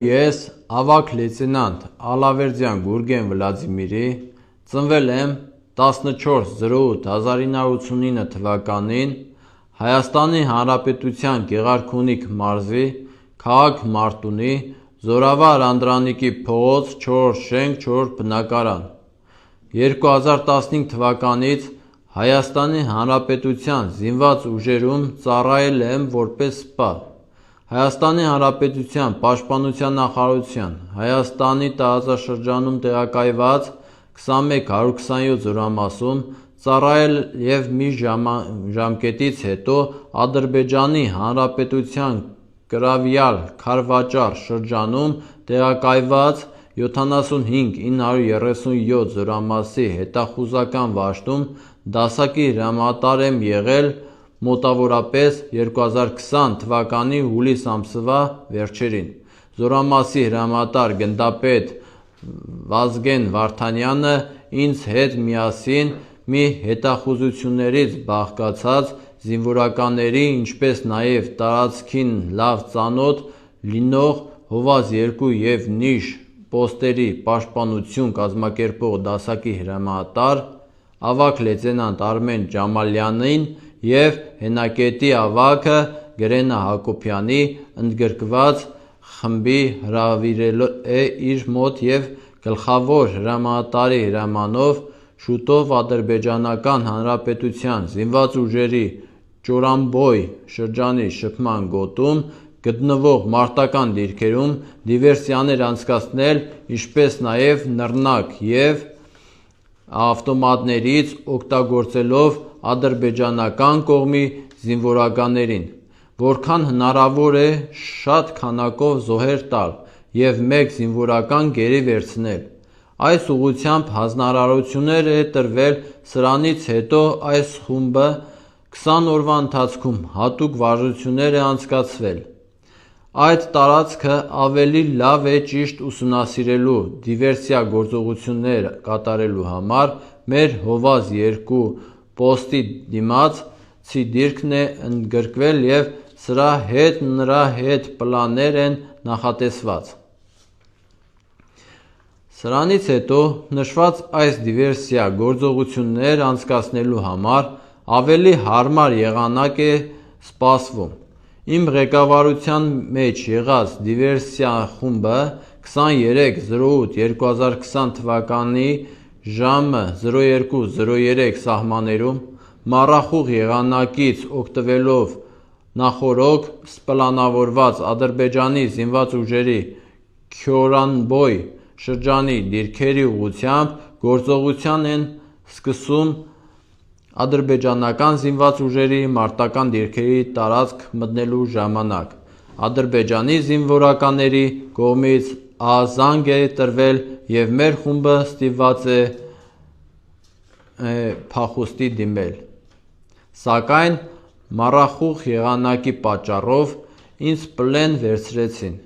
Ես ավագ լեյտենանտ Ալավերդյան Գուրգեն Վլադիմիրի ծնվել եմ 14.08.1989 թվականին Հայաստանի Հանրապետության Գեղարքունիք մարզի քաղաք Մարտունի Զորավար Անդրանիկի փողոց 4 շենք 4 բնակարան: 2015 թվականից Հայաստանի Հանրապետության զինված ուժերում ծառայել եմ որպես սպա: Հայաստանի Հանրապետության Պաշտպանության նախարարության Հայաստանի տարածաշրջանում տեղակայված 21127 զորամասում ծառայել և մի ժամկետից հետո Ադրբեջանի Հանրապետության կրավյալ Քարվաճար շրջանում տեղակայված 75937 զորամասի հետախուզական վաշտում դասակի հրամանատար եմ եղել մոտավորապես 2020 թվականի հուլիս ամսվա վերջերին: Զորամասի հրամանատար գնդապետ Վազգեն Վարդանյանը ինձ հետ միասին մի հետախուզություններից բաղկացած զինվորականների ինչպես նաև տարածքին լավ ծանոթ լինող Հովազ-2 և Նիշ պոստերի պաշտպանություն կազմակերպող դասակի հրամանատար ավագ լեյտենանտ Արմեն Ջամալյանին և հենակետի ավագը Գրենա Հակոբյանին ընդգրկված խմբի հրավիրել է իր մոտ և գլխավոր հրամանատարի հրամանով շուտով Ադրբեջանական Հանրապետության զինված ուժերի Ճորամբոյ շրջանի շփման գոտում գտնվող մարտական դիրքերում դիվերսիաներ անցկացնել ինչպես նաև նռնակ և ավտոմատներից օգտագործելով ադրբեջանական կողմի զինվորականներին որքան հնարավոր է շատ քանակով զոհեր տալ և մեկ զինվորական գերի վերցնել: Այս ուղղությամբ հանձնարարություններ է տրվել սրանից հետո այս խումբը 20 օրվա ընթացքում հատուկ վարժություններ է անցկացվել այդ տարածքը ավելի լավ և ճիշտ ուսումնասիրելու դիվերսիա գործողություններ կատարելու համար մեր Հովազ-2 պոստի դիմացի դիրքն է ընդգրկվել և սրա հետ նրա հետ պլաններ են նախատեսված: Սրանից հետո նշված այս դիվերսիա գործողություններ անցկացնելու համար ավելի հարմար եղանակ է սպասվում: Իմ ղեկավարության մեջ եղած դիվերսիա խումբը 23.08.2020 թվականի ժամը 02.03 սահմաններում մառախուղ եղանակից օգտվելով նախօրոք սպլանավորված Ադրբեջանի զինված ուժերի Քյորանբոյ շրջանի դիրքերի ուղղությամբ գործողություն են սկսում ադրբեջանական զինված ուժերի մարտական դիրքերի տարածք մտնելու ժամանակ Ադրբեջանի զինվորականների կողմից ահազանգ է տրվել և մեր խումբը ստիպված է փախուստի դիմել: Սակայն մառախուղ եղանակի պատճառով ինձ պլեն վերցրեցին: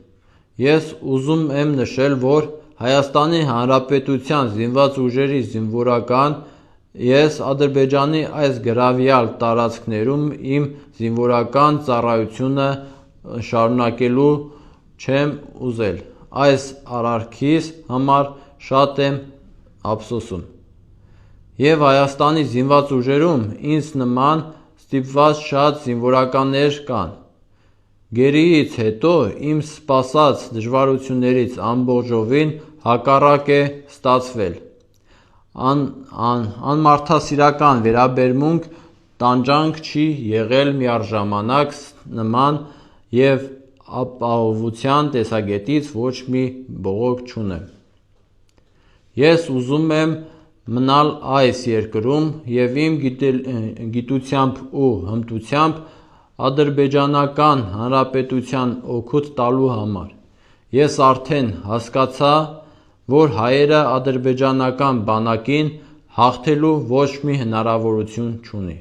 Ես ուզում եմ նշել, որ Հայաստանի Հանրապետության զինված ուժերի զինվորական ես Ադրբեջանի այս գրավյալ տարածքներում իմ զինվորական ծառայությունը շարունակելու չեմ ուզել: Այս արարքիս համար շատ եմ ափսոսում: Եվ Հայաստանի զինված ուժերում ինձ նման ստիպված շատ զինվորականներ կան: Գերիից հետո իմ սպասած դժվարություններից ամբողջովին հակառակն է ստացվել: Անմարդասիրական վերաբերմունք տանջանք չի եղել միառժամանակ նման և ապահովության տեսակետից ոչ մի բողոք չունեմ: Ես ուզում եմ մնալ այս երկրում և իմ գիտությամբ ու հմտությամբ Ադրբեջանական Հանրապետությանն օգուտ տալու համար: Ես արդեն հասկացա, որ հայերը ադրբեջանական բանակին հաղթելու ոչ մի հնարավորություն չունի: